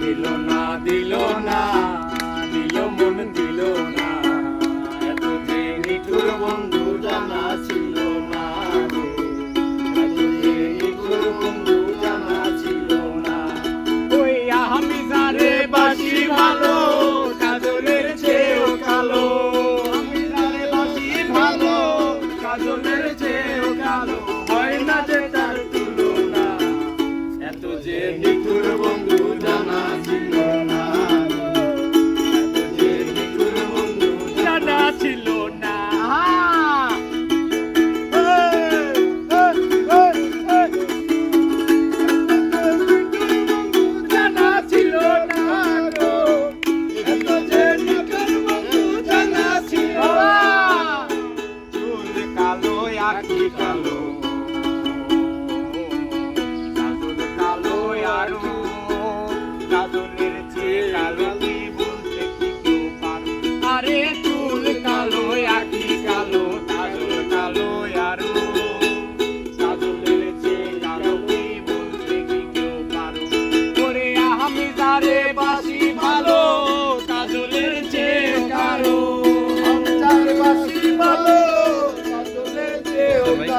দিল না দিল না। কালো কালো। কাজল কালো আরও কাজলের চেয়ে কালো কি বলতে কি কেউ পারো আরে চুল কালো, আখি কালো কাজল কালো আরও কাজলের চেয়ে কালো কি বলতে কি কেউ পারো ওরে আমি যারে বাসি ভালো কাজলের চেয়ে কারও যারে বাসি ভালো।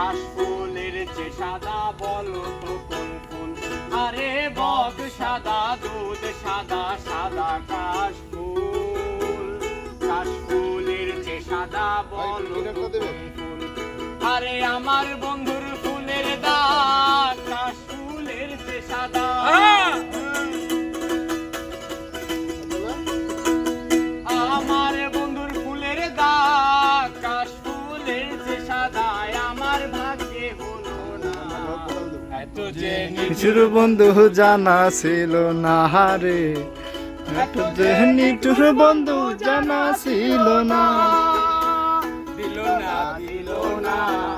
কাশ ফুলের যে সাদা বলো তো কোন ফুল? আরে বক সাদা দুধ সাদা সাদা কাশ ফুল। কাশ ফুলের যে সাদা বলো তো কোন ফুল? আরে আমার বন্ধুর ফুলের দাগ কাশ ফুলের যে সাদা নিঠুর বন্ধু জানা ছিল না হারে। নিটুর নিঠুর বন্ধু জানা ছিল না। দিল না দিল না।